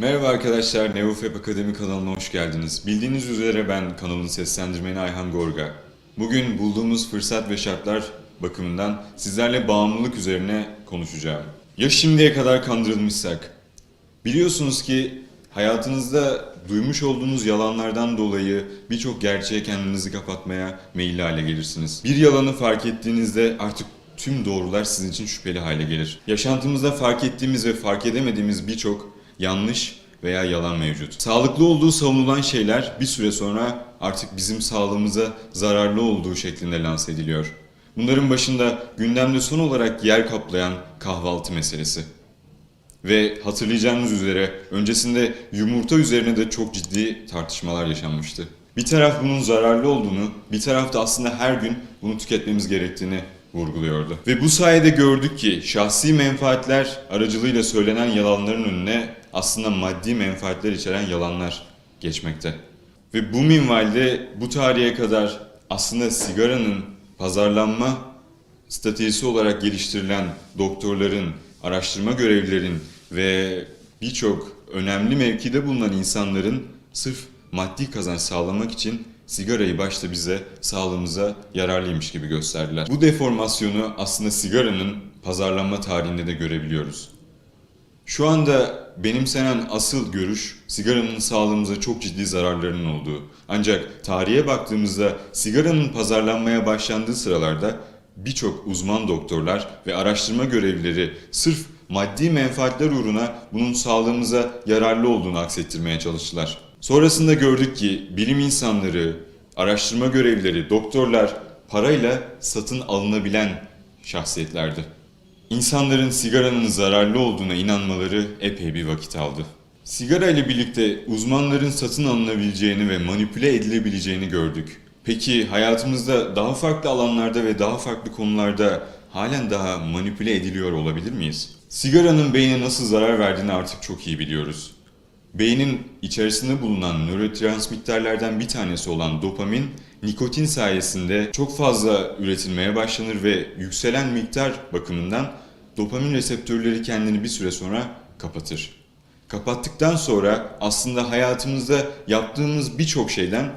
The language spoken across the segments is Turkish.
Merhaba arkadaşlar, Neofep Akademi kanalına hoş geldiniz. Bildiğiniz üzere ben kanalın seslendirmeni Ayhan Gorga. Bugün bulduğumuz fırsat ve şartlar bakımından sizlerle bağımlılık üzerine konuşacağım. Ya şimdiye kadar kandırılmışsak? Biliyorsunuz ki hayatınızda duymuş olduğunuz yalanlardan dolayı birçok gerçeğe kendinizi kapatmaya meyilli hale gelirsiniz. Bir yalanı fark ettiğinizde artık tüm doğrular sizin için şüpheli hale gelir. Yaşantımızda fark ettiğimiz ve fark edemediğimiz birçok yanlış veya yalan mevcut. Sağlıklı olduğu savunulan şeyler bir süre sonra artık bizim sağlığımıza zararlı olduğu şeklinde lanse ediliyor. Bunların başında gündemde son olarak yer kaplayan kahvaltı meselesi. Ve hatırlayacağınız üzere öncesinde yumurta üzerine de çok ciddi tartışmalar yaşanmıştı. Bir taraf bunun zararlı olduğunu, bir taraf da aslında her gün bunu tüketmemiz gerektiğini vurguluyordu. Ve bu sayede gördük ki şahsi menfaatler aracılığıyla söylenen yalanların önüne aslında maddi menfaatler içeren yalanlar geçmekte. Ve bu minvalde bu tarihe kadar aslında sigaranın pazarlanma stratejisi olarak geliştirilen doktorların, araştırma görevlilerin ve birçok önemli mevkide bulunan insanların sırf maddi kazanç sağlamak için sigarayı başta bize sağlığımıza yararlıymış gibi gösterdiler. Bu deformasyonu aslında sigaranın pazarlanma tarihinde de görebiliyoruz. Şu anda benimsenen asıl görüş sigaranın sağlığımıza çok ciddi zararlarının olduğu. Ancak tarihe baktığımızda sigaranın pazarlanmaya başlandığı sıralarda birçok uzman doktorlar ve araştırma görevlileri sırf maddi menfaatler uğruna bunun sağlığımıza yararlı olduğunu aksettirmeye çalıştılar. Sonrasında gördük ki bilim insanları, araştırma görevlileri, doktorlar parayla satın alınabilen şahsiyetlerdi. İnsanların sigaranın zararlı olduğuna inanmaları epey bir vakit aldı. Sigara ile birlikte uzmanların satın alınabileceğini ve manipüle edilebileceğini gördük. Peki hayatımızda daha farklı alanlarda ve daha farklı konularda halen daha manipüle ediliyor olabilir miyiz? Sigaranın beyne nasıl zarar verdiğini artık çok iyi biliyoruz. Beynin içerisinde bulunan nörotransmitterlerden bir tanesi olan dopamin, nikotin sayesinde çok fazla üretilmeye başlanır ve yükselen miktar bakımından dopamin reseptörleri kendini bir süre sonra kapatır. Kapattıktan sonra aslında hayatımızda yaptığımız birçok şeyden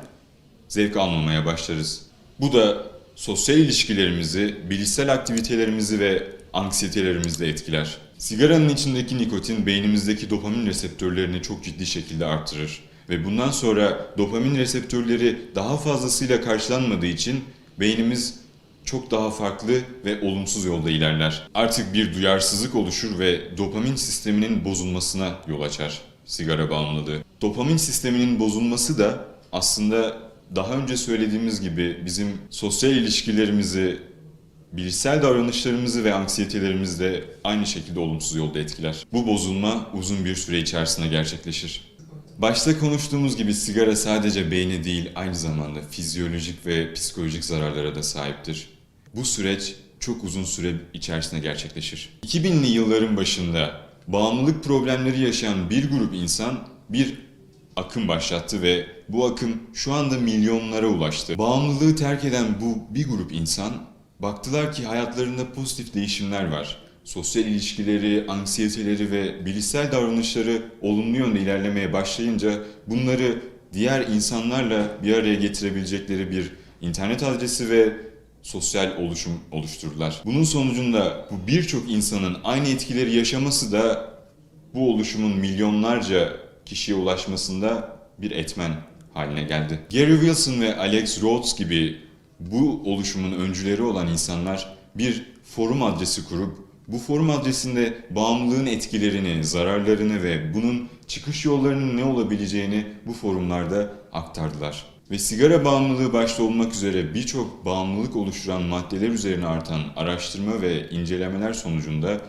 zevk almamaya başlarız. Bu da sosyal ilişkilerimizi, bilişsel aktivitelerimizi ve anksiyetelerimizi de etkiler. Sigaranın içindeki nikotin beynimizdeki dopamin reseptörlerini çok ciddi şekilde artırır. Ve bundan sonra dopamin reseptörleri daha fazlasıyla karşılanmadığı için beynimiz çok daha farklı ve olumsuz yolda ilerler. Artık bir duyarsızlık oluşur ve dopamin sisteminin bozulmasına yol açar sigara bağımlılığı. Dopamin sisteminin bozulması da aslında daha önce söylediğimiz gibi bizim sosyal ilişkilerimizi, bilişsel davranışlarımızı ve anksiyetelerimizi de aynı şekilde olumsuz yolda etkiler. Bu bozulma uzun bir süre içerisinde gerçekleşir. Başta konuştuğumuz gibi sigara sadece beyne değil aynı zamanda fizyolojik ve psikolojik zararlara da sahiptir. Bu süreç çok uzun süre içerisinde gerçekleşir. 2000'li yılların başında bağımlılık problemleri yaşayan bir grup insan bir akım başlattı ve bu akım şu anda milyonlara ulaştı. Bağımlılığı terk eden bu bir grup insan baktılar ki hayatlarında pozitif değişimler var. Sosyal ilişkileri, anksiyeteleri ve bilişsel davranışları olumlu yönde ilerlemeye başlayınca bunları diğer insanlarla bir araya getirebilecekleri bir internet adresi ve sosyal oluşum oluşturdular. Bunun sonucunda bu birçok insanın aynı etkileri yaşaması da bu oluşumun milyonlarca kişiye ulaşmasında bir etmen haline geldi. Gary Wilson ve Alex Rhodes gibi bu oluşumun öncüleri olan insanlar bir forum adresi kurup bu forum adresinde bağımlılığın etkilerini, zararlarını ve bunun çıkış yollarının ne olabileceğini bu forumlarda aktardılar. Ve sigara bağımlılığı başta olmak üzere birçok bağımlılık oluşturan maddeler üzerine artan araştırma ve incelemeler sonucunda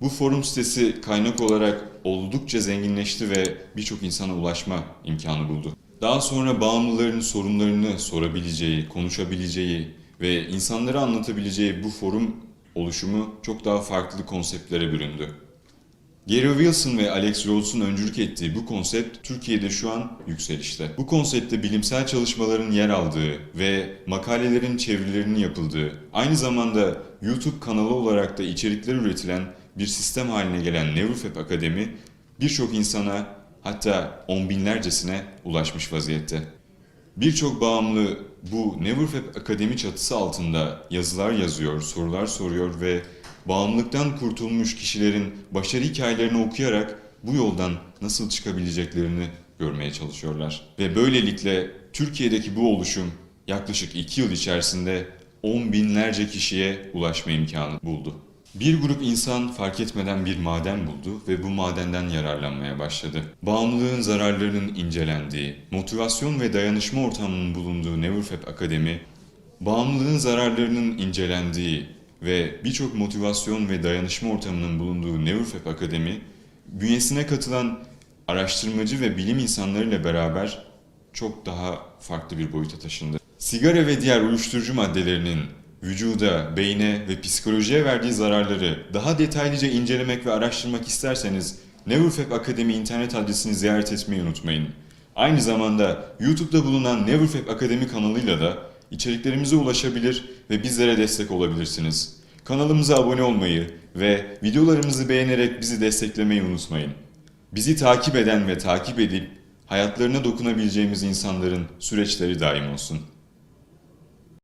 bu forum sitesi kaynak olarak oldukça zenginleşti ve birçok insana ulaşma imkanı buldu. Daha sonra bağımlıların sorunlarını sorabileceği, konuşabileceği ve insanlara anlatabileceği bu forum oluşumu çok daha farklı konseptlere büründü. Gary Wilson ve Alex Rhodes'un öncülük ettiği bu konsept Türkiye'de şu an yükselişte. Bu konseptte bilimsel çalışmaların yer aldığı ve makalelerin çevirilerinin yapıldığı, aynı zamanda YouTube kanalı olarak da içerikler üretilen bir sistem haline gelen Neurofep Akademi birçok insana hatta on binlercesine ulaşmış vaziyette. Birçok bağımlı bu Neverfap Akademi çatısı altında yazılar yazıyor, sorular soruyor ve bağımlılıktan kurtulmuş kişilerin başarı hikayelerini okuyarak bu yoldan nasıl çıkabileceklerini görmeye çalışıyorlar. Ve böylelikle Türkiye'deki bu oluşum yaklaşık 2 yıl içerisinde on binlerce kişiye ulaşma imkanı buldu. Bir grup insan fark etmeden bir maden buldu ve bu madenden yararlanmaya başladı. Bağımlılığın zararlarının incelendiği, motivasyon ve dayanışma ortamının bulunduğu Neverfap Akademi, bağımlılığın zararlarının incelendiği ve birçok motivasyon ve dayanışma ortamının bulunduğu Neverfap Akademi, bünyesine katılan araştırmacı ve bilim insanlarıyla beraber çok daha farklı bir boyuta taşındı. Sigara ve diğer uyuşturucu maddelerinin vücuda, beyne ve psikolojiye verdiği zararları daha detaylıca incelemek ve araştırmak isterseniz Neverfap Akademi internet adresini ziyaret etmeyi unutmayın. Aynı zamanda YouTube'da bulunan Neverfap Akademi kanalıyla da içeriklerimize ulaşabilir ve bizlere destek olabilirsiniz. Kanalımıza abone olmayı ve videolarımızı beğenerek bizi desteklemeyi unutmayın. Bizi takip eden ve takip edip hayatlarına dokunabileceğimiz insanların süreçleri daim olsun.